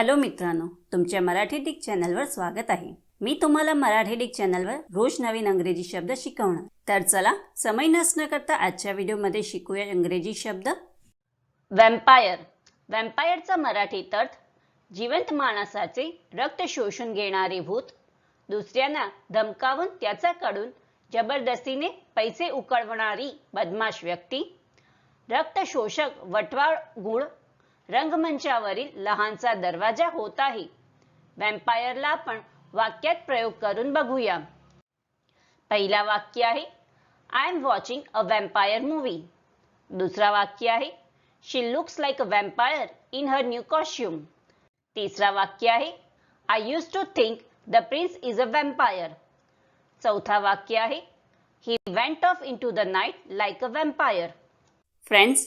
Hello मित्रांनो तुमच्या Marathi Dick चॅनलवर स्वागत आहे. मी तुम्हाला मराठी डिक चॅनलवर रोज नवीन अंग्रेजी शब्द शिकवणार. तर चला समय नसणं करता आजच्या व्हिडिओमध्ये शिकूया इंग्रजी शब्द. वॅम्पायर वॅम्पायरचा मराठीत अर्थ जिवंत माणसाचे रक्त शोषून घेणारे भूत दुसऱ्यांना धमकावून त्याचा कडून जबरदस्तीने पैसे उकळवणारी बदमाश व्यक्ती रक्तशोषक वटवाळ गुण रंगमंचावरील लहानसा दरवाजा होत आहे. वॅम्पायरला आपण वाक्यात प्रयोग करून बघूया. पहिला वाक्य आहे I am watching a vampire movie दुसरा वाक्य आहे she looks like a vampire in her new costume तिसरा वाक्य आहे I use to think the prince is a vampire चौथा वाक्य आहे he went off into the night like a vampire friends